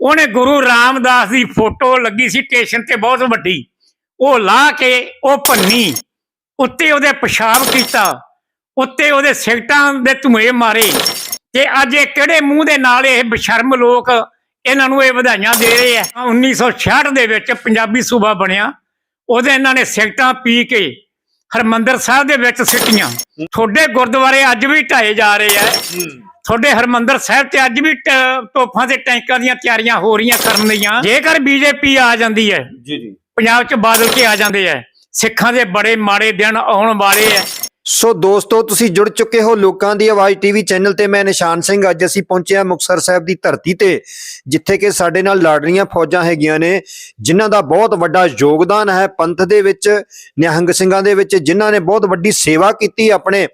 ਉਹਨੇ ਗੁਰੂ ਰਾਮਦਾਸ ਦੀ ਫੋਟੋ ਲੱਗੀ ਸੀ ਸਟੇਸ਼ਨ ਤੇ ਬਹੁਤ ਵੱਡੀ। ਉਹ ਲਾ ਕੇ ਉਹ ਭੰਨੀ ਉੱਤੇ ਉਹਦੇ ਪਿਸ਼ਾਬ ਕੀਤਾ ਉੱਤੇ ਉਹਦੇ ਸਿਗਟਾਂ ਦੇ ਧੂਏ ਮਾਰੇ ਤੇ ਅੱਜ ਇਹ ਕਿਹੜੇ ਮੂੰਹ ਦੇ ਨਾਲ ਇਹ ਬਸ਼ਰਮ ਲੋਕ ਇਹਨਾਂ ਨੂੰ ਇਹ ਵਧਾਈਆਂ ਦੇ ਰਹੇ ਆ। 1966 ਦੇ ਵਿੱਚ ਪੰਜਾਬੀ ਸੂਬਾ ਬਣਿਆ। ਉਹਦੇ ਇਹਨਾਂ ਨੇ ਸਿਗਟਾਂ ਪੀ ਕੇ ਹਰਮੰਦਰ ਸਾਹਿਬ ਦੇ ਵਿੱਚ ਸਿੱਟੀਆਂ। ਤੁਹਾਡੇ ਗੁਰਦੁਆਰੇ ਅੱਜ ਵੀ ਢਾਏ ਜਾ ਰਹੇ ਆ। ਤੁਹਾਡੇ ਹਰਮੰਦਰ ਸਾਹਿਬ ਤੇ ਅੱਜ ਵੀ ਟ- ਤੋਪਾਂ ਤੇ ਟੈਂਕਾਂ ਦੀਆਂ ਤਿਆਰੀਆਂ ਹੋ ਰਹੀਆਂ ਕਰਨ ਦੀਆਂ ਜੇਕਰ ਬੀਜੇਪੀ ਆ ਜਾਂਦੀ ਹੈ ਜੀ ਜੀ। ਪੰਜਾਬ 'ਚ ਬਾਦਲ ਕੇ ਆ ਜਾਂਦੇ ਆ ਸਿੱਖਾਂ ਦੇ ਬੜੇ ਮਾੜੇ ਦਿਨ ਆਉਣ ਵਾਲੇ ਆ ਸੋ ਦੋਸਤੋ ਤੁਸੀਂ ਜੁੜ ਚੁੱਕੇ ਹੋ ਲੋਕਾਂ ਦੀ ਆਵਾਜ਼ ਟੀਵੀ ਚੈਨਲ ਤੇ। ਮੈਂ ਨਿਸ਼ਾਨ ਸਿੰਘ ਅੱਜ ਅਸੀਂ ਪਹੁੰਚੇ ਹਾਂ ਮੁਕਤਸਰ ਸਾਹਿਬ ਦੀ ਧਰਤੀ ਤੇ ਜਿੱਥੇ ਕਿ ਸਾਡੇ ਨਾਲ ਲੜ ਰਹੀਆਂ ਫੌਜਾਂ ਹੈਗੀਆਂ ਨੇ ਜਿਨ੍ਹਾਂ ਦਾ ਬਹੁਤ ਵੱਡਾ ਯੋਗਦਾਨ ਹੈ। ਪੰਥ ਦੇ ਵਿੱਚ ਨਿਹੰਗ ਸਿੰਘਾਂ ਦੇ ਵਿੱਚ ਜਿਨ੍ਹਾਂ ਨੇ ਬਹੁਤ ਵੱਡੀ ਸੇਵਾ ਕੀਤੀ ਆਪਣੇ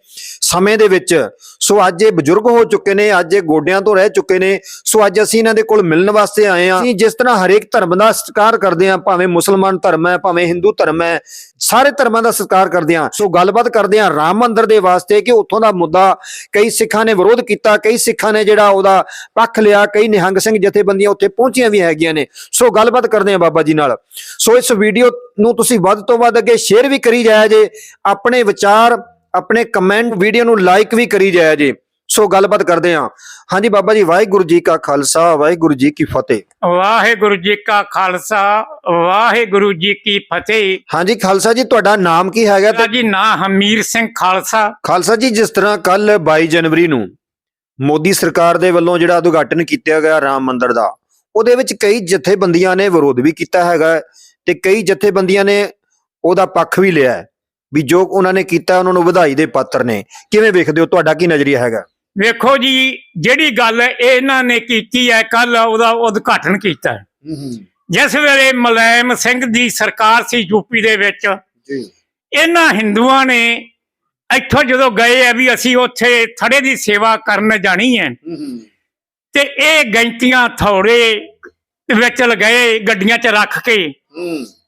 ਸਮੇਂ ਦੇ ਵਿੱਚ। ਸੋ ਅੱਜ ਇਹ ਬਜ਼ੁਰਗ ਹੋ ਚੁੱਕੇ ਨੇ, ਅੱਜ ਇਹ ਗੋਡਿਆਂ ਤੋਂ ਰਹਿ ਚੁੱਕੇ ਨੇ। ਸੋ ਅੱਜ ਅਸੀਂ ਇਹਨਾਂ ਦੇ ਕੋਲ ਮਿਲਣ ਵਾਸਤੇ ਆਏ ਹਾਂ। ਅਸੀਂ ਜਿਸ ਤਰ੍ਹਾਂ ਹਰੇਕ ਧਰਮ ਦਾ ਸਤਿਕਾਰ ਕਰਦੇ ਹਾਂ, ਭਾਵੇਂ ਮੁਸਲਮਾਨ ਧਰਮ ਹੈ, ਭਾਵੇਂ ਹਿੰਦੂ ਧਰਮ ਹੈ, ਸਾਰੇ ਧਰਮਾਂ ਦਾ ਸਤਿਕਾਰ ਕਰਦੇ ਹਾਂ। ਸੋ ਗੱਲਬਾਤ ਕਰਦੇ ਹਾਂ ਰਾਮ ਮੰਦਿਰ ਦੇ ਵਾਸਤੇ ਕਿ ਉੱਥੋਂ ਦਾ ਮੁੱਦਾ ਕਈ ਸਿੱਖਾਂ ਨੇ ਵਿਰੋਧ ਕੀਤਾ, ਕਈ ਸਿੱਖਾਂ ਨੇ ਜਿਹੜਾ ਉਹਦਾ ਪੱਖ ਲਿਆ, ਕਈ ਨਿਹੰਗ ਸਿੰਘ ਜਥੇਬੰਦੀਆਂ ਉੱਥੇ ਪਹੁੰਚੀਆਂ ਵੀ ਹੈਗੀਆਂ ਨੇ। ਸੋ ਗੱਲਬਾਤ ਕਰਦੇ ਹਾਂ ਬਾਬਾ ਜੀ ਨਾਲ। ਸੋ ਇਸ ਵੀਡੀਓ ਨੂੰ ਤੁਸੀਂ ਵੱਧ ਤੋਂ ਵੱਧ ਅੱਗੇ ਸ਼ੇਅਰ ਵੀ ਕਰੀ ਜਾਇਆ ਜੇ, ਆਪਣੇ ਵਿਚਾਰ ਆਪਣੇ ਕਮੈਂਟ ਵੀਡੀਓ ਨੂੰ ਲਾਈਕ ਵੀ ਕਰੀ ਜਾਇਆ ਜੇ। ਸੋ ਗੱਲਬਾਤ ਕਰਦੇ ਹਾਂ। ਹਾਂਜੀ ਬਾਬਾ ਜੀ ਵਾਹਿਗੁਰੂ ਜੀ ਕਾ ਖਾਲਸਾ ਵਾਹਿਗੁਰੂ ਜੀ ਕੀ ਫਤਿਹ। ਵਾਹਿਗੁਰੂ ਜੀ ਕਾ ਖਾਲਸਾ ਵਾਹਿਗੁਰੂ ਜੀ ਕੀ ਫਤਿਹ। ਹਾਂਜੀ ਖਾਲਸਾ ਜੀ ਤੁਹਾਡਾ ਨਾਮ ਕੀ ਹੈਗਾ ਤੇ ਜੀ ਨਾਂ ਹਮੀਰ ਸਿੰਘ ਖਾਲਸਾ। ਖਾਲਸਾ ਜੀ ਜਿਸ ਤਰ੍ਹਾਂ ਕੱਲ 22 ਜਨਵਰੀ ਨੂੰ ਮੋਦੀ ਸਰਕਾਰ ਦੇ ਵੱਲੋਂ ਜਿਹੜਾ ਉਦਘਾਟਨ ਕੀਤਾ ਗਿਆ ਰਾਮ ਮੰਦਿਰ ਦਾ ਉਹਦੇ ਵਿੱਚ ਕਈ ਜਥੇਬੰਦੀਆਂ ਨੇ ਵਿਰੋਧ ਵੀ ਕੀਤਾ ਹੈਗਾ ਤੇ ਕਈ ਜਥੇਬੰਦੀਆਂ ਨੇ ਉਹਦਾ ਪੱਖ ਵੀ ਲਿਆ ਵੀ ਜੋ ਉਹਨਾਂ ਨੇ ਕੀਤਾ ਉਹਨਾਂ ਨੂੰ ਵਧਾਈ ਦੇ ਪਾਤਰ ਨੇ। ਕਿਵੇਂ ਵੇਖਦੇ ਹੋ? ਤੁਹਾਡਾ ਕੀ ਨਜ਼ਰੀਆ ਹੈਗਾ? ਵੇਖੋ ਜੀ ਜਿਹੜੀ ਗੱਲ ਇਹਨਾਂ ਨੇ ਕੀਤੀ ਹੈ ਕੱਲ ਉਹਦਾ ਉਦਘਾਟਨ ਕੀਤਾ। ਜਿਸ ਵੇਲੇ ਮਲੈਮ ਸਿੰਘ ਦੀ ਸਰਕਾਰ ਸੀ ਯੂਪੀ ਦੇ ਵਿੱਚ ਜੀ। ਇਹਨਾਂ ਹਿੰਦੂਆਂ ਨੇ ਇੱਥੋਂ ਜਦੋਂ ਗਏ ਆ ਵੀ ਅਸੀਂ ਉੱਥੇ ਥੜੇ ਦੀ ਸੇਵਾ ਕਰਨ ਜਾਣੀ ਹੈ ਤੇ ਇਹ ਗੈਂਤੀਆਂ ਥੌੜੇ ਵਿੱਚ ਲਗਾਏ ਗੱਡੀਆਂ 'ਚ ਰੱਖ ਕੇ।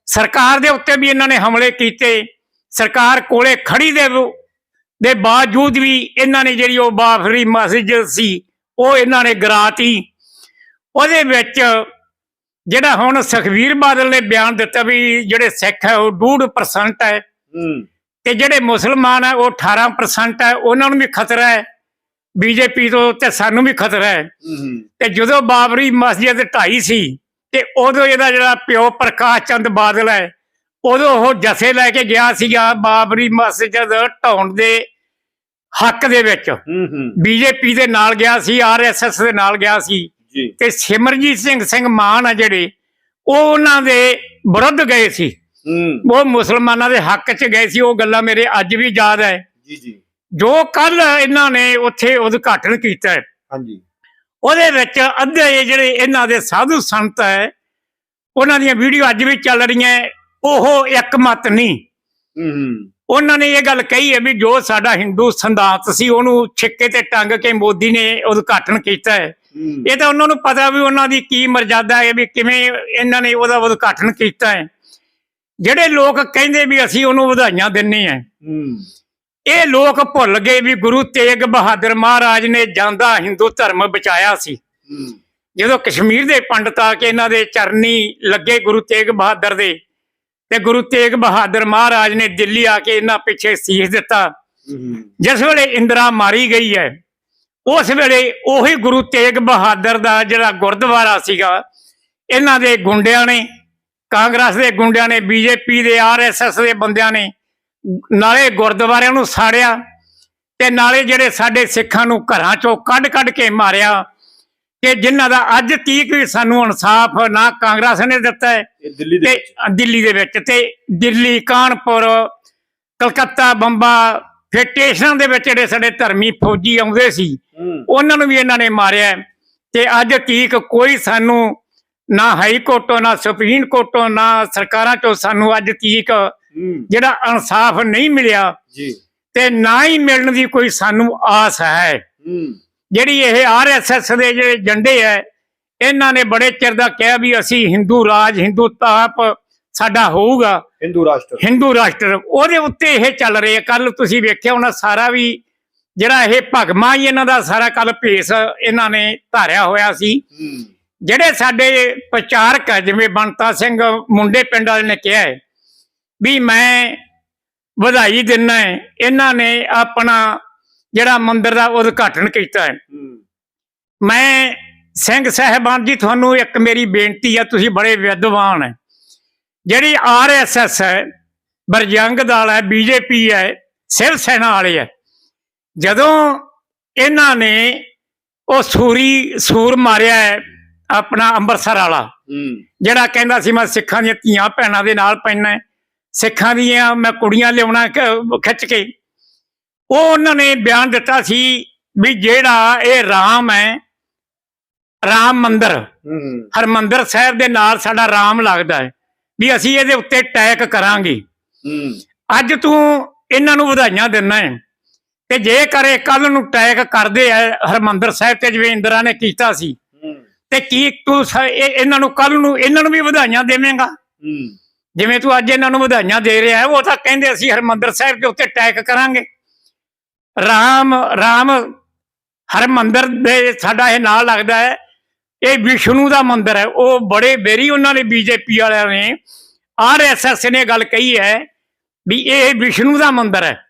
ਸਰਕਾਰ ਦੇ ਉੱਤੇ ਵੀ ਇਹਨਾਂ ਨੇ ਹਮਲੇ ਕੀਤੇ। ਸਰਕਾਰ ਕੋਲੇ ਖੜੀ ਦੇ ਦੇ ਬਾਵਜੂਦ ਵੀ ਇਹਨਾਂ ਨੇ ਜਿਹੜੀ ਉਹ ਬਾਫਰੀ ਮਸਜਿਦ ਸੀ ਉਹ ਇਹਨਾਂ ਨੇ ਗਰਾਤੀ। ਉਹਦੇ ਵਿੱਚ ਜਿਹੜਾ ਹੁਣ ਸੁਖਵੀਰ ਬਾਦਲ ਨੇ ਬਿਆਨ ਦਿੱਤਾ ਵੀ ਜਿਹੜੇ ਸਿੱਖ ਹੈ ਉਹ 2% ਹੈ। ਤੇ ਜਿਹੜੇ ਮੁਸਲਮਾਨ ਹੈ ਉਹ 18% ਹੈ। ਉਹਨਾਂ ਨੂੰ ਵੀ ਖਤਰਾ ਹੈ। ਬੀਜੇਪੀ ਤੋਂ ਤੇ ਸਾਨੂੰ ਵੀ ਖਤਰਾ ਹੈ। ਤੇ ਜਦੋਂ ਬਾਬਰੀ ਮਸਜਿਦ ਢਾਈ ਸੀ ਤੇ ਉਦੋਂ ਇਹਦਾ ਜਿਹੜਾ ਪਿਓ ਪ੍ਰਕਾਸ਼ ਚੰਦ ਬਾਦਲ ਹੈ ਉਦੋਂ ਉਹ ਜਥੇ ਲੈ ਕੇ ਗਿਆ ਸੀਗਾ ਬਾਬਰੀ ਮਸਜਿਦ ਢਾਉਣ ਦੇ ਹੱਕ ਦੇ ਵਿੱਚ। ਬੀਜੇਪੀ ਦੇ ਨਾਲ ਗਿਆ ਸੀ ਆਰਐਸਐਸ ਦੇ ਨਾਲ ਗਿਆ ਸੀ। ਤੇ ਸਿਮਰਜੀਤ ਸਿੰਘ ਸਿੰਘ ਮਾਨ ਆ ਜਿਹੜੇ ਉਹ ਉਹਨਾਂ ਦੇ ਵਿਰੁੱਧ ਗਏ ਸੀ। ਉਹ ਮੁਸਲਮਾਨਾਂ ਦੇ ਹੱਕ 'ਚ ਗਏ ਸੀ ਉਹ ਗੱਲਾਂ ਮੇਰੇ ਅੱਜ ਵੀ ਯਾਦ ਹੈ ਜੀ ਜੀ। ਜੋ ਕੱਲ ਇਹਨਾਂ ਨੇ ਉੱਥੇ ਉਦਘਾਟਨ ਕੀਤਾ ਹੈ ਹਾਂਜੀ। ਉਹਦੇ ਵਿੱਚ ਅੱਧੇ ਜਿਹੜੇ ਇਹਨਾਂ ਦੇ ਸਾਧੂ ਸੰਤ ਹੈ ਉਹਨਾਂ ਦੀਆਂ ਵੀਡੀਓ ਅੱਜ ਵੀ ਚੱਲ ਰਹੀਆਂ। ਉਹ ਇੱਕ ਮਤ ਨਹੀਂ ਉਹਨਾਂ ਨੇ ਇਹ ਗੱਲ ਕਹੀ ਹੈ ਵੀ ਜੋ ਸਾਡਾ ਹਿੰਦੂ ਸੰਦਾਤ ਸੀ ਉਹਨੂੰ ਛਿੱਕੇ ਤੇ ਟੰਗ ਕੇ ਮੋਦੀ ਨੇ ਉਦਘਾਟਨ ਕੀਤਾ ਹੈ। ਇਹ ਤਾਂ ਉਹਨਾਂ ਨੂੰ ਪਤਾ ਵੀ ਉਹਨਾਂ ਦੀ ਕੀ ਮਰਜ਼ਾਦਾ ਹੈ ਵੀ ਕਿਵੇਂ ਇਹਨਾਂ ਨੇ ਉਹਦਾ ਉਦਘਾਟਨ ਕੀਤਾ ਹੈ। ਜਿਹੜੇ ਲੋਕ ਕਹਿੰਦੇ ਵੀ ਅਸੀਂ ਉਹਨੂੰ ਵਧਾਈਆਂ ਦਿੰਨੇ ਆ ਇਹ ਲੋਕ ਭੁੱਲ ਗਏ ਵੀ ਗੁਰੂ ਤੇਗ ਬਹਾਦਰ ਮਹਾਰਾਜ ਨੇ ਜਾਂਦਾ ਹਿੰਦੂ ਧਰਮ ਬਚਾਇਆ ਸੀ। ਜਦੋਂ ਕਸ਼ਮੀਰ ਦੇ ਪੰਡਤ ਆ ਕੇ ਇਹਨਾਂ ਦੇ ਚਰਨੀ ਲੱਗੇ ਗੁਰੂ ਤੇਗ ਬਹਾਦਰ ਦੇ ਤੇ ਗੁਰੂ ਤੇਗ ਬਹਾਦਰ ਮਹਾਰਾਜ ਨੇ ਦਿੱਲੀ ਆ ਕੇ ਇਹਨਾਂ ਪਿੱਛੇ ਸੀਸ ਦਿੱਤਾ। ਜਿਸ ਵੇਲੇ ਇੰਦਰਾ ਮਾਰੀ ਗਈ ਹੈ ਉਸ ਵੇਲੇ ਉਹੀ ਗੁਰੂ ਤੇਗ ਬਹਾਦਰ ਦਾ ਜਿਹੜਾ ਗੁਰਦੁਆਰਾ ਸੀਗਾ ਇਹਨਾਂ ਦੇ ਗੁੰਡਿਆਂ ਨੇ ਕਾਂਗਰਸ ਦੇ ਗੁੰਡਿਆਂ ਨੇ ਬੀਜੇਪੀ ਦੇ ਆਰਐਸਐਸ ਦੇ ਬੰਦਿਆਂ ਨੇ ਨਾਲੇ ਗੁਰਦੁਆਰਿਆਂ ਨੂੰ ਸਾੜਿਆ ਤੇ ਨਾਲੇ ਜਿਹੜੇ ਸਾਡੇ ਸਿੱਖਾਂ ਨੂੰ ਘਰਾਂ ਚੋਂ ਕੱਢ-ਕੱਢ ਕੇ ਮਾਰਿਆ। ਕਿ ਜਿਨ੍ਹਾਂ ਦਾ ਅੱਜ ਤੀਕ ਵੀ ਸਾਨੂੰ ਇਨਸਾਫ ਨਾ ਕਾਂਗਰਸ ਨੇ ਦਿੱਤਾ ਹੈ ਤੇ ਦਿੱਲੀ ਦੇ ਵਿੱਚ ਤੇ ਦਿੱਲੀ ਕਾਨਪੁਰ ਕਲਕੱਤਾ ਬੰਬਾ ਫਿਰ ਸਟੇਸ਼ਨਾਂ ਦੇ ਵਿੱਚ ਜਿਹੜੇ ਸਾਡੇ ਧਰਮੀ ਫੌਜੀ ਆਉਂਦੇ ਸੀ ਉਹਨਾਂ ਨੂੰ ਵੀ ਇਹਨਾਂ ਨੇ ਮਾਰਿਆ। ਤੇ ਅੱਜ ਤੀਕ ਕੋਈ ਸਾਨੂੰ ਨਾ ਹਾਈ ਕੋਰਟੋਂ ਨਾ ਸੁਪਰੀਮ ਕੋਰਟੋਂ ਨਾ ਸਰਕਾਰਾਂ ਚੋਂ ਸਾਨੂੰ ਅੱਜ ਤੀਕ ਜਿਹੜਾ ਇਨਸਾਫ ਨਹੀਂ ਮਿਲਿਆ ਜੀ। ਤੇ ਨਾ ਹੀ ਮਿਲਣ ਦੀ ਕੋਈ ਸਾਨੂੰ ਆਸ ਹੈ। ਜਿਹੜੀ ਇਹ ਆਰਐਸਐਸ ਦੇ ਜਿਹੜੇ ਝੰਡੇ ਹੈ ਇਹਨਾਂ ਨੇ ਬੜੇ ਚਿਰ ਦਾ ਕਿਹਾ ਵੀ ਅਸੀਂ ਹਿੰਦੂ ਰਾਜ ਹਿੰਦੂ ਤਾਪ ਸਾਡਾ ਹੋਊਗਾ। ਹਿੰਦੂ ਰਾਸ਼ਟਰ। ਹਿੰਦੂ ਰਾਸ਼ਟਰ ਉਹਦੇ ਉੱਤੇ ਇਹ ਚੱਲ ਰਹੇ ਕੱਲ ਤੁਸੀਂ ਵੇਖਿਆ ਹੋਣਾ ਸਾਰਾ ਵੀ ਜਿਹੜਾ ਇਹ ਭਗਮਾ ਹੀ ਇਹਨਾਂ ਦਾ ਸਾਰਾ ਕੱਲ ਭੇਸ ਇਹਨਾਂ ਨੇ ਧਾਰਿਆ ਹੋਇਆ ਸੀ। ਜਿਹੜੇ ਸਾਡੇ ਪ੍ਰਚਾਰਕ ਜਿਵੇਂ ਬੰਤਾ ਸਿੰਘ ਮੁੰਡੇ ਪਿੰਡ ਵਾਲੇ ਨੇ ਕਿਹਾ ਹੈ ਵੀ ਮੈਂ ਵਧਾਈ ਦਿੰਨਾ ਹੈ। ਇਹਨਾਂ ਨੇ ਆਪਣਾ ਜਿਹੜਾ ਮੰਦਿਰ ਦਾ ਉਦਘਾਟਨ ਕੀਤਾ ਹੈ। ਮੈਂ ਸਿੰਘ ਸਾਹਿਬਾਨ ਜੀ ਤੁਹਾਨੂੰ ਇੱਕ ਮੇਰੀ ਬੇਨਤੀ ਹੈ ਤੁਸੀਂ ਬੜੇ ਵਿਦਵਾਨ ਹੈ। ਜਿਹੜੀ ਆਰਐਸਐਸ ਹੈ ਬਰਜੰਗ ਦਲ ਹੈ ਬੀਜੇਪੀ ਹੈ ਸਿਵ ਸੈਨਾ ਵਾਲੇ ਹੈ। ਜਦੋਂ ਇਹਨਾਂ ਨੇ ਉਹ ਸੂਰੀ ਸੂਰ ਮਾਰਿਆ ਹੈ ਆਪਣਾ ਅੰਮ੍ਰਿਤਸਰ ਵਾਲਾ ਜਿਹੜਾ ਕਹਿੰਦਾ ਸੀ ਮੈਂ ਸਿੱਖਾਂ ਦੀਆਂ ਧੀਆਂ ਭੈਣਾਂ ਦੇ ਨਾਲ ਪੈਣਾ ਸਿੱਖਾਂ ਦੀਆਂ ਮੈਂ ਕੁੜੀਆਂ ਲਿਆਉਣਾ ਖਿੱਚ ਕੇ ਉਹ ਉਹਨਾਂ ਨੇ ਬਿਆਨ ਦਿੱਤਾ ਸੀ ਵੀ ਜਿਹੜਾ ਇਹ ਰਾਮ ਹੈ ਰਾਮ ਮੰਦਰ ਹਰਮੰਦਰ ਸਾਹਿਬ ਦੇ ਨਾਲ ਸਾਡਾ ਰਾਮ ਲੱਗਦਾ ਹੈ ਵੀ ਅਸੀਂ ਇਹਦੇ ਉੱਤੇ ਅਟੈਕ ਕਰਾਂਗੇ। ਅੱਜ ਤੂੰ ਇਹਨਾਂ ਨੂੰ ਵਧਾਈਆਂ ਦਿੰਨਾ ਹੈ ਤੇ ਜੇ ਕਰੇ ਕੱਲ ਨੂੰ ਅਟੈਕ ਕਰਦੇ ਆ ਹਰਮੰਦਰ ਸਾਹਿਬ ਤੇ ਜਿਵੇਂ ਇੰਦਰਾ ਨੇ ਕੀਤਾ ਸੀ ਤੇ ਕੀ ਤੂੰ ਇਹਨਾਂ ਨੂੰ ਕੱਲ ਨੂੰ ਇਹਨਾਂ ਨੂੰ ਵੀ ਵਧਾਈਆਂ ਦੇਵੇਂਗਾ? ਜਿਵੇਂ ਤੂੰ ਅੱਜ ਇਹਨਾਂ ਨੂੰ ਵਧਾਈਆਂ ਦੇ ਰਿਹਾ ਹੈ ਉਹ ਤਾਂ ਕਹਿੰਦੇ ਅਸੀਂ ਹਰਮੰਦਰ ਸਾਹਿਬ ਦੇ ਉੱਤੇ ਅਟੈਕ ਕਰਾਂਗੇ। ਰਾਮ ਰਾਮ ਹਰਮੰਦਰ ਦੇ ਸਾਡਾ ਇਹ ਨਾਲ ਲੱਗਦਾ ਹੈ। ਇਹ ਵਿਸ਼ਨੂੰ ਦਾ ਮੰਦਿਰ ਹੈ। ਉਹ ਬੜੇ ਬੇਰੀ ਉਹਨਾਂ ਨੇ ਬੀਜੇਪੀ ਵਾਲਿਆਂ ਨੇ ਆਰਐਸਐਸ ਨੇ ਗੱਲ ਕਹੀ ਹੈ ਵੀ ਇਹ ਵਿਸ਼ਨੂੰ ਦਾ ਮੰਦਿਰ ਹੈ।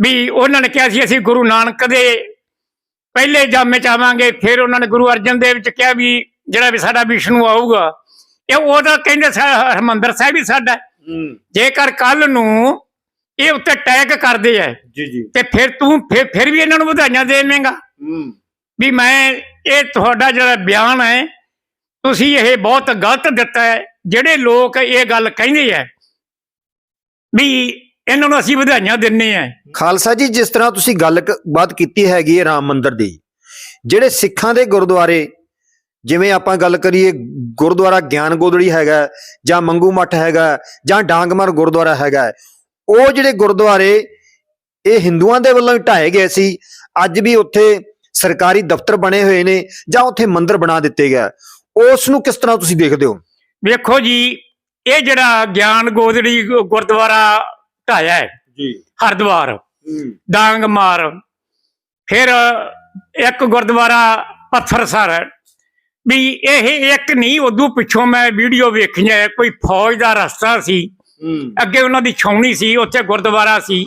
ਵੀ ਉਹਨਾਂ ਨੇ ਕਿਹਾ ਸੀ ਅਸੀਂ ਗੁਰੂ ਨਾਨਕ ਦੇ ਪਹਿਲੇ ਜਾਮੇ ਚ ਆਵਾਂਗੇ ਫਿਰ ਉਹਨਾਂ ਨੇ ਗੁਰੂ ਅਰਜਨ ਦੇਵ ਚ ਕਿਹਾ ਵੀ ਜਿਹੜਾ ਵੀ ਸਾਡਾ ਵਿਸ਼ਨੂੰ ਆਊਗਾ ਇਹ ਉਹਦਾ ਕਹਿੰਦੇ ਹਰਿਮੰਦਰ ਸਾਹਿਬ ਹੀ ਸਾਡਾ। ਜੇਕਰ ਕੱਲ ਨੂੰ ਇਹ ਉੱਤੇ ਅਟੈਕ ਕਰਦੇ ਐ। ਜੀ ਜੀ। ਤੇ ਫਿਰ ਤੂੰ ਫਿਰ ਫਿਰ ਵੀ ਇਹਨਾਂ ਨੂੰ ਵਧਾਈਆਂ ਦੇਵੇਂਗਾ। ਵੀ ਮੈਂ ਇਹ ਤੁਹਾਡਾ ਜਿਹੜਾ ਬਿਆਨ ਹੈ ਤੁਸੀਂ ਇਹ ਬਹੁਤ ਗਲਤ ਦਿੱਤਾ ਹੈ ਜਿਹੜੇ ਲੋਕ ਇਹ ਗੱਲ ਕਹਿੰਦੇ ਐ ਵੀ ਇਹਨਾਂ ਨੂੰ ਅਸੀਂ ਵਧਾਈਆਂ ਦਿੰਨੇ ਆ ਖਾਲਸਾ ਜੀ ਜਿਸ ਤਰ੍ਹਾਂ ਤੁਸੀਂ ਗੱਲ ਬਾਤ ਕੀਤੀ ਹੈਗੀ ਹੈ ਰਾਮ ਮੰਦਿਰ ਦੀ ਜਿਹੜੇ ਸਿੱਖਾਂ ਦੇ ਗੁਰਦੁਆਰੇ ਜਿਵੇਂ ਆਪਾਂ ਗੱਲ ਕਰੀਏ ਗੁਰਦੁਆਰਾ ਗਿਆਨ ਗੋਦੜੀ ਹੈਗਾ ਜਾਂ ਮੰਗੂ ਮੱਠ ਹੈਗਾ ਜਾਂ ਡਾਂਗਮਰ ਗੁਰਦੁਆਰਾ ਹੈਗਾ ਉਹ ਜਿਹੜੇ ਗੁਰਦੁਆਰੇ ਇਹ ਹਿੰਦੂਆਂ ਦੇ ਵੱਲੋਂ ਹੀ ਢਾਏ ਗਏ ਸੀ ਅੱਜ ਵੀ ਉੱਥੇ ਸਰਕਾਰੀ ਦਫ਼ਤਰ ਬਣੇ ਹੋਏ ਨੇ ਜਾਂ ਉੱਥੇ ਮੰਦਿਰ ਬਣਾ ਦਿੱਤੇ ਗਿਆ ਉਸ ਨੂੰ ਕਿਸ ਤਰ੍ਹਾਂ ਤੁਸੀਂ ਦੇਖਦੇ ਹੋ? ਵੇਖੋ ਜੀ ਇਹ ਜਿਹੜਾ ਗਿਆਨ ਗੋਦੜੀ ਗੁਰਦੁਆਰਾ ਢਾਇਆ ਹੈ ਜੀ। ਹਰਿਦੁਆਰ ਡਾਂਗ ਮਾਰ ਫਿਰ ਇੱਕ ਗੁਰਦੁਆਰਾ ਪੱਥਰਸਰ ਹੈ ਵੀ ਇਹ ਇੱਕ ਨਹੀਂ ਉਦੋਂ ਪਿੱਛੋਂ ਮੈਂ ਵੀਡੀਓ ਵੇਖੀਆਂ ਕੋਈ ਫੌਜ ਦਾ ਰਸਤਾ ਸੀ ਅੱਗੇ ਉਹਨਾਂ ਦੀ ਛਾਉਣੀ ਸੀ ਉੱਥੇ ਗੁਰਦੁਆਰਾ ਸੀ।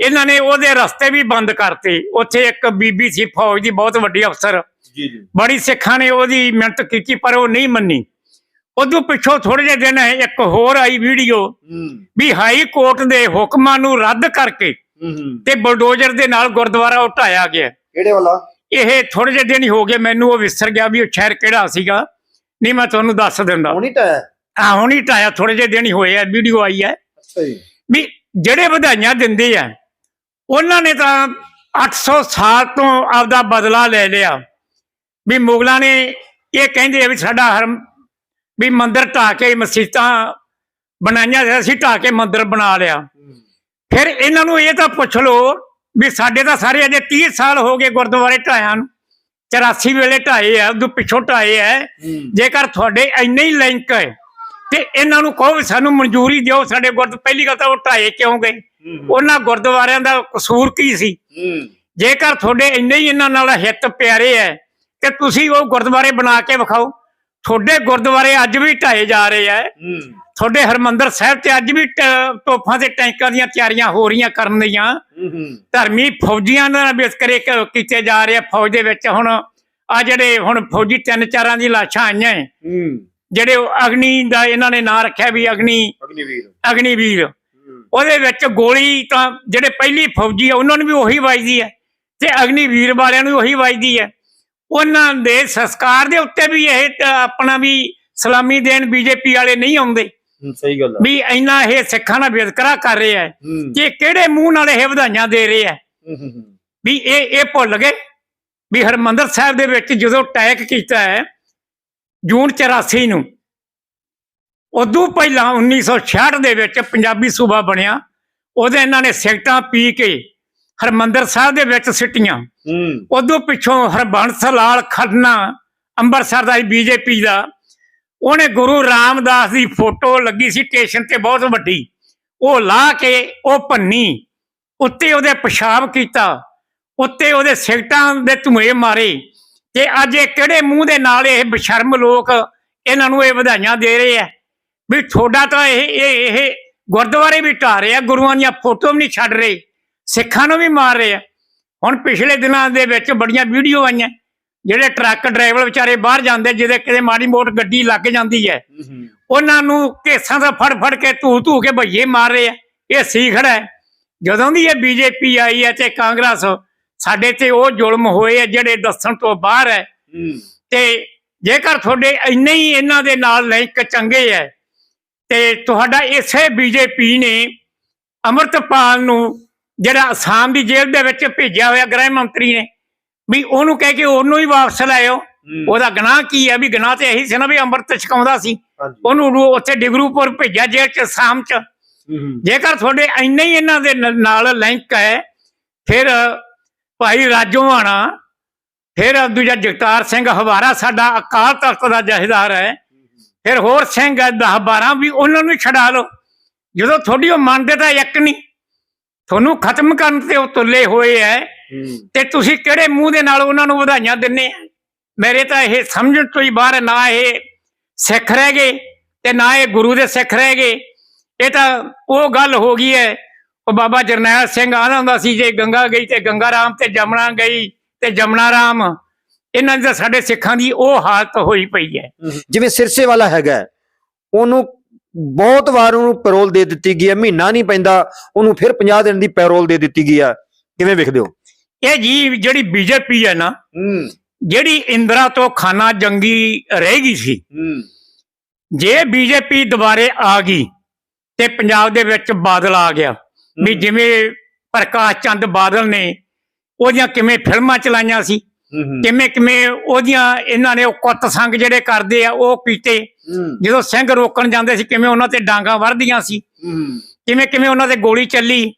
ਇਹਨਾਂ ਨੇ ਉਹਦੇ ਰਸਤੇ ਵੀ ਬੰਦ ਕਰਤੇ। ਉੱਥੇ ਇੱਕ ਬੀਬੀ ਸੀ ਫੌਜ ਦੀ ਬਹੁਤ ਵੱਡੀ ਅਫਸਰ। ਜੀ ਜੀ। ਬੜੀ ਸਿੱਖਾਂ ਨੇ ਉਹਦੀ ਮਿਹਨਤ ਕੀਤੀ ਪਰ ਉਹ ਨਹੀਂ ਮੰਨੀ। ਉਦੋਂ ਪਿੱਛੋਂ ਥੋੜੇ ਜਿਹੇ ਦਿਨ ਇੱਕ ਹੋਰ ਆਈ ਵੀਡੀਓ ਵੀ ਹਾਈ ਕੋਰਟ ਦੇ ਹੁਕਮਾਂ ਨੂੰ ਰੱਦ ਕਰਕੇ ਤੇ ਬਲਡੋਜ਼ਰ ਦੇ ਨਾਲ ਗੁਰਦੁਆਰਾ ਉਟਾਇਆ ਗਿਆ। ਕਿਹੜੇ ਵਾਲਾ? ਇਹ ਥੋੜੇ ਜਿਹੇ ਦਿਨ ਹੀ ਹੋ ਗਏ ਮੈਨੂੰ ਉਹ ਵਿਸਰ ਗਿਆ ਵੀ ਉਹ ਸ਼ਹਿਰ ਕਿਹੜਾ ਸੀਗਾ। ਨਹੀਂ ਮੈਂ ਤੁਹਾਨੂੰ ਦੱਸ ਦਿੰਦਾ। ਹੁਣੀ ਢਾਇਆ ਆ ਹੁਣ ਹੀ ਢਾਇਆ ਥੋੜੇ ਜਿਹੇ ਦਿਨ ਹੀ ਹੋਏ ਆ ਵੀਡੀਓ ਆਈ ਹੈ ਅੱਛਾ ਜੀ। ਵੀ ਜਿਹੜੇ ਵਧਾਈਆਂ ਦਿੰਦੇ ਆ ਉਹਨਾਂ ਨੇ ਤਾਂ 800 ਸਾਲ ਤੋਂ ਆਪਦਾ ਬਦਲਾ ਲੈ ਲਿਆ। ਵੀ ਮੁਗਲਾਂ ਨੇ ਇਹ ਕਹਿੰਦੇ ਆ ਵੀ ਸਾਡਾ ਹਰਮ ਵੀ ਮੰਦਿਰ ਢਾ ਕੇ ਮਸਜਿਦਾਂ ਬਣਾਈਆਂ ਸੀ, ਅਸੀਂ ਢਾ ਕੇ ਮੰਦਿਰ ਬਣਾ ਲਿਆ। ਫਿਰ ਇਹਨਾਂ ਨੂੰ ਇਹ ਤਾਂ ਪੁੱਛ ਲਓ ਵੀ ਸਾਡੇ ਤਾਂ ਸਾਰੇ ਅਜੇ 30 ਸਾਲ ਹੋ ਗਏ ਗੁਰਦੁਆਰੇ ਢਾਇਆਂ ਨੂੰ। 84 ਵੇਲੇ ਢਾਏ ਆ ਉਦੋਂ ਪਿੱਛੋਂ ਢਾਏ ਆ। ਜੇਕਰ ਤੁਹਾਡੇ ਇੰਨੇ ਹੀ ਲਿੰਕ ਹੈ ਤੇ ਇਹਨਾਂ ਨੂੰ ਕਹੋ ਵੀ ਸਾਨੂੰ ਮਨਜ਼ੂਰੀ ਦਿਓ ਸਾਡੇ ਗੁਰਦ ਪਹਿਲੀ ਗੱਲ ਤਾਂ ਉਹ ਢਾਏ ਕਿਉਂ ਗਏ? ਉਹਨਾਂ ਗੁਰਦੁਆਰਿਆਂ ਦਾ ਕਸੂਰ ਕੀ ਸੀ? ਜੇਕਰ ਤੁਹਾਡੇ ਇੰਨੇ ਹੀ ਇਹਨਾਂ ਨਾਲ ਹਿੱਤ ਪਿਆਰੇ ਹੈ ਤੇ ਤੁਸੀਂ ਉਹ ਗੁਰਦੁਆਰੇ ਬਣਾ ਕੇ ਵਿਖਾਓ। ਤੁਹਾਡੇ ਗੁਰਦੁਆਰੇ ਅੱਜ ਵੀ ਢਾਏ ਜਾ ਰਹੇ ਹੈ। ਤੁਹਾਡੇ ਹਰਮੰਦਰ ਸਾਹਿਬ ਤੇ ਅੱਜ ਵੀ ਤੋਪਾਂ ਤੇ ਟੈਂਕਾਂ ਦੀਆਂ ਤਿਆਰੀਆਂ ਹੋ ਰਹੀਆਂ ਕਰਨ ਦੀਆਂ। ਧਰਮੀ ਫੌਜੀਆਂ ਨਾਲ ਕ- ਕੀਤੇ ਜਾ ਰਹੇ ਆ ਫੌਜ ਦੇ ਵਿੱਚ। ਹੁਣ ਆ ਜਿਹੜੇ ਹੁਣ ਫੌਜੀ ਤਿੰਨ ਚਾਰਾਂ ਦੀ ਲਾਸ਼ਾਂ ਆਈਆਂ ਜਿਹੜੇ ਉਹ ਅਗਨੀ ਦਾ ਇਹਨਾਂ ਨੇ ਨਾਂ ਰੱਖਿਆ ਵੀ ਅਗਨੀ ਅਗਨੀਵੀਰ। ਅਗਨੀਵੀਰ। ਉਹਦੇ ਵਿੱਚ ਗੋਲੀ ਤਾਂ ਜਿਹੜੇ ਪਹਿਲੀ ਫੌਜੀ ਆ ਉਹਨਾਂ ਨੂੰ ਵੀ ਉਹੀ ਵੱਜਦੀ ਹੈ ਤੇ ਅਗਨੀਵੀਰ ਵਾਲਿਆਂ ਨੂੰ ਵੀ ਉਹੀ ਵੱਜਦੀ ਹੈ ਉਹਨਾਂ ਦੇ ਸੰਸਕਾਰ ਦੇ ਉੱਤੇ ਵੀ ਇਹ ਆਪਣਾ ਵੀ ਸਲਾਮੀ ਦੇਣ ਬੀਜੇਪੀ ਵਾਲੇ ਨਹੀਂ ਆਉਂਦੇ। ਸਹੀ ਗੱਲ ਵੀ ਇੰਨਾ ਇਹ ਸਿੱਖਾਂ ਨਾਲ ਵਿਤਕਰਾ ਕਰ ਰਹੇ ਹੈ ਕਿ ਕਿਹੜੇ ਮੂੰਹ ਨਾਲ ਇਹ ਵਧਾਈਆਂ ਦੇ ਰਹੇ ਹੈ। ਵੀ ਇਹ ਇਹ ਭੁੱਲ ਗਏ। ਵੀ ਹਰਮੰਦਰ ਸਾਹਿਬ ਦੇ ਵਿੱਚ ਜਦੋਂ ਅਟੈਕ ਕੀਤਾ ਹੈ ਜੂਨ 84 ਨੂੰ। ਉਦੋਂ ਪਹਿਲਾਂ 1966 ਦੇ ਵਿੱਚ ਪੰਜਾਬੀ ਸੂਬਾ ਬਣਿਆ। ਉਹਦੇ ਇਹਨਾਂ ਨੇ ਸਿਗਟਾਂ ਪੀ ਕੇ ਹਰਮੰਦਰ ਸਾਹਿਬ ਦੇ ਵਿੱਚ ਸਿੱਟੀਆਂ। ਉਦੋਂ ਪਿੱਛੋਂ ਹਰਬੰਸ ਲਾਲ ਖੰਨਾ ਅੰਮ੍ਰਿਤਸਰ ਦਾ ਬੀਜੇਪੀ ਦਾ। ਉਹਨੇ ਗੁਰੂ ਰਾਮਦਾਸ ਦੀ ਫੋਟੋ ਲੱਗੀ ਸੀ ਸਟੇਸ਼ਨ ਤੇ ਬਹੁਤ ਵੱਡੀ। ਉਹ ਲਾ ਕੇ ਉਹ ਭੰਨੀ। ਉੱਤੇ ਉਹਦੇ ਪਿਸ਼ਾਬ ਕੀਤਾ। ਉੱਤੇ ਉਹਦੇ ਸਿਗਟਾਂ ਦੇ ਧੂਏ ਮਾਰੇ। ਕਿ ਅੱਜ ਇਹ ਕਿਹੜੇ ਮੂੰਹ ਦੇ ਨਾਲ ਇਹ ਬਸ਼ਰਮ ਲੋਕ ਇਹਨਾਂ ਨੂੰ ਇਹ ਵਧਾਈਆਂ ਦੇ ਰਹੇ ਆ? ਵੀ ਤੁਹਾਡਾ ਤਾਂ ਇਹ ਇਹ ਇਹ ਗੁਰਦੁਆਰੇ ਵੀ ਢਾਹ ਰਹੇ ਆ ਗੁਰੂਆਂ ਦੀਆਂ ਫੋਟੋ ਵੀ ਨਹੀਂ ਛੱਡ ਰਹੇ ਸਿੱਖਾਂ ਨੂੰ ਵੀ ਮਾਰ ਰਹੇ ਆ। ਹੁਣ ਪਿਛਲੇ ਦਿਨਾਂ ਦੇ ਵਿੱਚ ਬੜੀਆਂ ਵੀਡੀਓ ਆਈਆਂ ਜਿਹੜੇ ਟਰੱਕ ਡਰਾਈਵਰ ਵਿਚਾਰੇ ਬਾਹਰ ਜਾਂਦੇ ਜਿਹਦੇ ਕਿਤੇ ਮਾੜੀ ਮੋਟ ਗੱਡੀ ਲੱਗ ਜਾਂਦੀ ਹੈ। ਉਹਨਾਂ ਨੂੰ ਕੇਸਾਂ ਦਾ ਫੜ ਫੜ ਕੇ ਧੂ ਧੂ ਕੇ ਭਈਏ ਮਾਰ ਰਹੇ ਆ। ਇਹ ਸੀਖੜਾ ਜਦੋਂ ਦੀ ਇਹ ਬੀਜੇਪੀ ਆਈ ਹੈ ਤੇ ਕਾਂਗਰਸ ਸਾਡੇ ਤੇ ਉਹ ਜ਼ੁਲਮ ਹੋਏ ਆ ਜਿਹੜੇ ਦੱਸਣ ਤੋਂ ਬਾਹਰ ਹੈ। ਤੇ ਜੇਕਰ ਤੁਹਾਡੇ ਇੰਨੇ ਹੀ ਇਹਨਾਂ ਦੇ ਨਾਲ ਲਿੰਕ ਚੰਗੇ ਹੈ ਤੇ ਤੁਹਾਡਾ ਇਸੇ ਬੀਜੇਪੀ ਨੇ ਅਮਰਤਪਾਲ ਨੂੰ ਜਿਹੜਾ ਅਸਾਮ ਦੀ ਜੇਲ੍ਹ ਦੇ ਵਿੱਚ ਭੇਜਿਆ ਹੋਇਆ ਗ੍ਰਹਿ ਮੰਤਰੀ ਨੇ ਵੀ ਉਹਨੂੰ ਕਹਿ ਕੇ ਉਹਨੂੰ ਹੀ ਵਾਪਸ ਲਾਇਓ। ਉਹਦਾ ਗੁਨਾਹ ਕੀ ਹੈ? ਵੀ ਗੁਨਾਹ ਤੇ ਇਹੀ ਸੀ ਨਾ ਵੀ ਅੰਮ੍ਰਿਤ ਛਕਾਉਂਦਾ ਸੀ। ਉਹਨੂੰ ਉੱਥੇ ਡਿਗਰੂਪੁਰ ਭੇਜਿਆ ਜੇਲ੍ਹ ਚ ਅਸਾਮ ਚ। ਜੇਕਰ ਤੁਹਾਡੇ ਇੰਨੇ ਹੀ ਇਹਨਾਂ ਦੇ ਨਾਲ ਲਿੰਕ ਹੈ ਫਿਰ ਭਾਈ ਰਾਜੋਆਣਾ ਫਿਰ ਦੂਜਾ ਜਗਤਾਰ ਸਿੰਘ ਹਵਾਰਾ, ਸਾਡਾ ਅਕਾਲ ਤਖਤ ਦਾ ਜਹੇਦਾਰ ਹੈ। ਫਿਰ ਹੋਰ ਸਿੰਘ ਹੈ 10 12 ਵੀ ਉਹਨਾਂ ਨੂੰ ਛਡਾ ਲਓ। ਜਦੋਂ ਤੁਹਾਡੀ ਉਹ ਮੰਨਦੇ ਤਾਂ ਇੱਕ ਨਹੀਂ ਤੁਹਾਨੂੰ ਖਤਮ ਕਰਨ ਤੇ ਉਹ ਤੁੱਲੇ ਹੋਏ ਐ ਤੇ ਤੁਸੀਂ ਕਿਹੜੇ ਮੂੰਹ ਦੇ ਨਾਲ ਉਹਨਾਂ ਨੂੰ ਵਧਾਈਆਂ ਦਿੰਨੇ ਆ? ਮੇਰੇ ਤਾਂ ਇਹ ਸਮਝਣ ਤੋਂ ਹੀ ਬਾਹਰ ਨਾ ਇਹ ਸਿੱਖ ਰਹਿ ਗਏ ਤੇ ਨਾ ਇਹ ਗੁਰੂ ਦੇ ਸਿੱਖ ਰਹਿ ਗਏ। ਇਹ ਤਾਂ ਉਹ ਗੱਲ ਹੋ ਗਈ ਹੈ ਉਹ ਬਾਬਾ ਜਰਨੈਲ ਸਿੰਘ ਆਂਦਾ ਹੁੰਦਾ ਸੀ ਜੇ ਗੰਗਾ ਗਈ ਤੇ ਗੰਗਾ ਰਾਮ ਤੇ ਜਮਨਾ ਗਈ ਤੇ ਜਮਨਾ ਰਾਮ ਇਹਨਾਂ ਦੀ ਸਾਡੇ ਸਿੱਖਾਂ ਦੀ ਉਹ ਹਾਲਤ ਹੋਈ ਪਈ ਹੈ। ਜਿਵੇਂ ਸਿਰਸੇ ਵਾਲਾ ਹੈਗਾ ਉਹਨੂੰ ਬਹੁਤ ਵਾਰ ਉਹਨੂੰ ਪੈਰੋਲ ਦੇ ਦਿੱਤੀ ਗਈ ਹੈ ਮਹੀਨਾ ਨਹੀਂ ਪੈਂਦਾ ਉਹਨੂੰ ਫਿਰ 50 ਦਿਨ ਦੀ ਪੈਰੋਲ ਦੇ ਦਿੱਤੀ ਗਈ ਆ ਕਿਵੇਂ ਵੇਖਦੇ ਹੋ? ਇਹ ਜੀ ਜਿਹੜੀ ਬੀਜੇਪੀ ਹੈ ਨਾ ਜਿਹੜੀ ਇੰਦਰਾ ਤੋਂ ਖਾਨਾ ਜੰਗੀ ਰਹਿ ਗਈ ਸੀ ਜੇ ਬੀਜੇਪੀ ਦੁਬਾਰੇ ਆ ਗਈ ਤੇ ਪੰਜਾਬ ਦੇ ਵਿੱਚ ਬਾਦਲ ਆ ਗਿਆ। ਵੀ ਜਿਵੇਂ ਪ੍ਰਕਾਸ਼ ਚੰਦ ਬਾਦਲ ਨੇ ਉਹਦੀਆਂ ਕਿਵੇਂ ਫਿਲਮਾਂ ਚਲਾਈਆਂ ਸੀ ਕਿਵੇਂ ਕਿਵੇਂ ਉਹਦੀਆਂ ਇਹਨਾਂ ਨੇ ਉਹ ਕੁੱਤ ਸੰਗ ਜਿਹੜੇ ਕਰਦੇ ਆ ਉਹ ਕੀਤੇ ਜਦੋਂ ਸਿੰਘ ਰੋਕਣ ਜਾਂਦੇ ਸੀ ਕਿਵੇਂ ਉਹਨਾਂ ਤੇ ਡਾਂਗਾ ਵਰਦੀਆਂ ਸੀ। ਕਿਵੇਂ ਕਿਵੇਂ ਉਹਨਾਂ ਤੇ ਗੋਲੀ ਚੱਲੀ।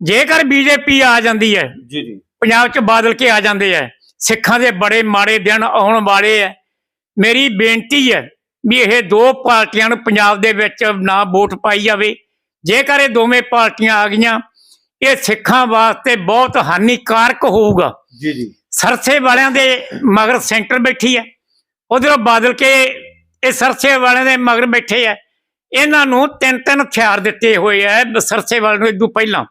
ਜੇਕਰ ਬੀਜੇਪੀ ਆ ਜਾਂਦੀ ਹੈ ਜੀ ਜੀ। ਪੰਜਾਬ 'ਚ ਬਾਦਲ ਕੇ ਆ ਜਾਂਦੇ ਆ ਸਿੱਖਾਂ ਦੇ ਬੜੇ ਮਾੜੇ ਦਿਨ ਆਉਣ ਵਾਲੇ ਆ ਮੇਰੀ ਬੇਨਤੀ ਹੈ ਵੀ ਇਹ ਦੋ ਪਾਰਟੀਆਂ ਨੂੰ ਪੰਜਾਬ ਦੇ ਵਿੱਚ ਨਾ ਵੋਟ ਪਾਈ ਜਾਵੇ। ਜੇਕਰ ਇਹ ਦੋਵੇਂ ਪਾਰਟੀਆਂ ਆ ਗਈਆਂ ਇਹ ਸਿੱਖਾਂ ਵਾਸਤੇ ਬਹੁਤ ਹਾਨੀਕਾਰਕ ਹੋਊਗਾ। ਜੀ ਜੀ। ਸਰਸੇ ਵਾਲਿਆਂ ਦੇ ਮਗਰ ਸੈਂਟਰ ਬੈਠੀ ਹੈ। ਉਧਰੋਂ ਬਾਦਲ ਕੇ ਇਹ ਸਰਸੇ ਵਾਲਿਆਂ ਦੇ ਮਗਰ ਬੈਠੇ ਆ ਇਹਨਾਂ ਨੂੰ ਤਿੰਨ ਤਿੰਨ ਹਥਿਆਰ ਦਿੱਤੇ ਹੋਏ ਆ ਬ- ਸਰਸੇ ਵਾਲਿਆਂ ਨੂੰ ਇਦੋਂ ਪਹਿਲਾਂ।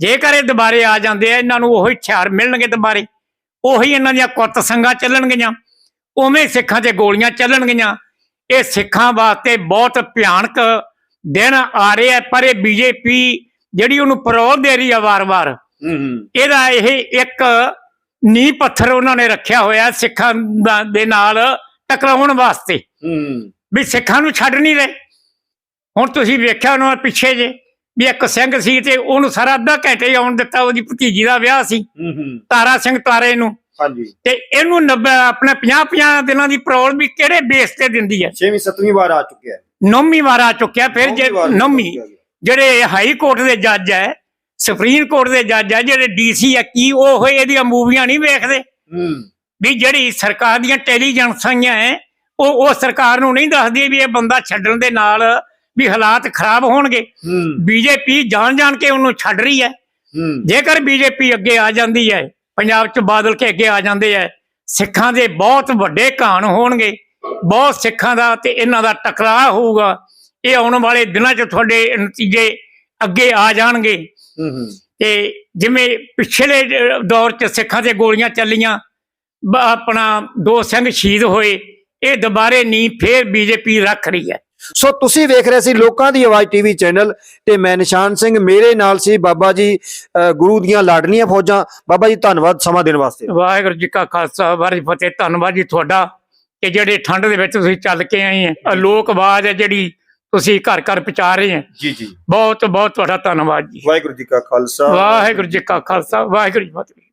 ਜੇਕਰ ਇਹ ਦੁਬਾਰੇ ਆ ਜਾਂਦੇ ਆ ਇਹਨਾਂ ਨੂੰ ਉਹੀ ਹਥਿਆਰ ਮਿਲਣਗੇ ਦੁਬਾਰੇ। ਉਹੀ ਇਹਨਾਂ ਦੀਆਂ ਕੁੱਤ ਸੰਗਾਂ ਚੱਲਣਗੀਆਂ। ਉਵੇਂ ਸਿੱਖਾਂ ਤੇ ਗੋਲੀਆਂ ਚੱਲਣਗੀਆਂ। ਇਹ ਸਿੱਖਾਂ ਵਾਸਤੇ ਬਹੁਤ ਭਿਆਨਕ ਦਿਨ ਆ ਰਹੇ ਆ ਪਰ ਇਹ ਬੀਜੇਪੀ ਜਿਹੜੀ ਉਹਨੂੰ ਪਰੋਲ ਦੇ ਰਹੀ ਆ ਵਾਰ-ਵਾਰ ਇਹਦਾ ਇਹ ਇੱਕ ਨੀਂਹ ਪੱਥਰ ਉਹਨਾਂ ਨੇ ਰੱਖਿਆ ਹੋਇਆ ਸਿੱਖਾਂ ਦਾ- ਨਾਲ ਟਕਰਾਉਣ ਵਾਸਤੇ। ਵੀ ਸਿੱਖਾਂ ਨੂੰ ਛੱਡ ਨਹੀਂ ਰਹੇ। ਹੁਣ ਤੁਸੀਂ ਵੇਖਿਆ ਉਹਨਾਂ ਪਿੱਛੇ ਜੇ ਵੀ ਇੱਕ ਸਿੰਘ ਸੀ ਤੇ ਉਹਨੂੰ ਸਾਰਾ ਅੱਧਾ ਘੰਟੇ ਆਉਣ ਦਿੱਤਾ ਉਹਦੀ ਭਤੀਜੀ ਦਾ ਵਿਆਹ ਸੀ। ਤਾਰਾ ਸਿੰਘ ਤਾਰੇ ਨੂੰ। ਹਾਂਜੀ। ਤੇ ਇਹਨੂੰ 90 ਆਪਣੇ 50 50 ਦਿਨਾਂ ਦੀ ਪਰੋਲ ਵੀ ਕਿਹੜੇ ਬੇਸ ਤੇ ਦਿੰਦੀ ਹੈ 6ਵੀਂ 7ਵੀਂ ਵਾਰ ਆ ਚੁੱਕਿਆ। ਨੌਵੀਂ ਵਾਰ ਆ ਚੁੱਕਿਆ ਫਿਰ ਜੇ ਨੌਵੀਂ ਨੌਵੀਂ ਜਿਹੜੇ ਹਾਈ ਕੋਰਟ ਦੇ ਜੱਜ ਹੈ ਸੁਪਰੀਮ ਕੋਰਟ ਦੇ ਜੱਜ ਹੈ ਜਿਹੜੇ ਡੀਸੀ ਆ ਕੀ ਉਹ ਹੋਏ ਇਹਦੀਆਂ ਮੂਵੀਆਂ ਨਹੀਂ ਵੇਖਦੇ? ਹੂੰ। ਵੀ ਜਿਹੜੀ ਸਰਕਾਰ ਦੀਆਂ ਇੰਟੈਲੀਜੈਂਸਾਂ ਹੈ ਉਹ ਉਹ ਸਰਕਾਰ ਨੂੰ ਨਹੀਂ ਦੱਸਦੀ ਵੀ ਇਹ ਬੰਦਾ ਛੱਡਣ ਦੇ ਨਾਲ ਵੀ ਹਾਲਾਤ ਖਰਾਬ ਹੋਣਗੇ। ਹੂੰ। ਬੀਜੇਪੀ ਜਾਣ ਜਾਣ ਕੇ ਉਹਨੂੰ ਛੱਡ ਰਹੀ ਹੈ। ਹੂੰ। ਜੇਕਰ ਬੀਜੇਪੀ ਅੱਗੇ ਆ ਜਾਂਦੀ ਹੈ ਪੰਜਾਬ 'ਚ ਬਾਦਲ ਕੇ ਅੱਗੇ ਆ ਜਾਂਦੇ ਹੈ ਸਿੱਖਾਂ ਦੇ ਬਹੁਤ ਵੱਡੇ ਘਾਣ ਹੋਣਗੇ। ਬਹੁਤ ਸਿੱਖਾਂ ਦਾ ਤੇ ਇਹਨਾਂ ਦਾ ਟਕਰਾਅ ਹੋਊਗਾ। ਇਹ ਆਉਣ ਵਾਲੇ ਦਿਨਾਂ 'ਚ ਤੁਹਾਡੇ ਨਤੀਜੇ ਅੱਗੇ ਆ ਜਾਣਗੇ। ਤੇ ਜਿਵੇਂ ਪਿਛਲੇ ਦੌਰ 'ਚ ਸਿੱਖਾਂ ਤੇ ਗੋਲੀਆਂ ਚੱਲੀਆਂ ਆਪਣਾ ਦੋ ਸਿੰਘ ਸ਼ਹੀਦ ਹੋਏ ਇਹ ਦੁਬਾਰੇ ਨਹੀਂ ਫੇਰ ਬੀਜੇਪੀ ਰੱਖ ਰਹੀ ਹੈ। ਸੋ ਤੁਸੀਂ ਵੇਖ ਰਹੇ ਸੀ ਲੋਕਾਂ ਦੀ ਆਵਾਜ਼ ਟੀਵੀ ਚੈਨਲ ਤੇ ਮੈਂ ਨਿਸ਼ਾਨ ਸਿੰਘ ਮੇਰੇ ਨਾਲ ਸੀ ਬਾਬਾ ਜੀ ਗੁਰੂ ਦੀਆਂ ਲਾਡਲੀਆਂ ਫੌਜਾਂ। ਬਾਬਾ ਜੀ ਧੰਨਵਾਦ ਸਮਾਂ ਦੇਣ ਵਾਸਤੇ। ਵਾਹਿਗੁਰੂ ਜੀ ਕਾ ਖਾਲਸਾ ਵਾਹਿਗੁਰੂ ਫਤਿਹ ਧੰਨਵਾਦ ਜੀ ਤੁਹਾਡਾ। ਕਿ ਜਿਹੜੇ ਠੰਡ ਦੇ ਵਿੱਚ ਤੁਸੀਂ ਚੱਲ ਕੇ ਆਏ ਹੈ ਅਲੋਕ ਆਵਾਜ਼ ਹੈ ਜਿਹੜੀ ਤੁਸੀਂ ਘਰ ਘਰ ਪਹੁੰਚਾ ਰਹੇ ਹੈ। ਜੀ ਜੀ। ਬਹੁਤ ਬਹੁਤ ਤੁਹਾਡਾ ਧੰਨਵਾਦ ਜੀ। ਵਾਹਿਗੁਰੂ ਜੀ ਕਾ ਖਾਲਸਾ। ਵਾਹਿਗੁਰੂ ਜੀ ਕਾ ਖਾਲਸਾ ਵਾਹਿਗੁਰੂ ਜੀ ਕੀ ਫਤਿਹ।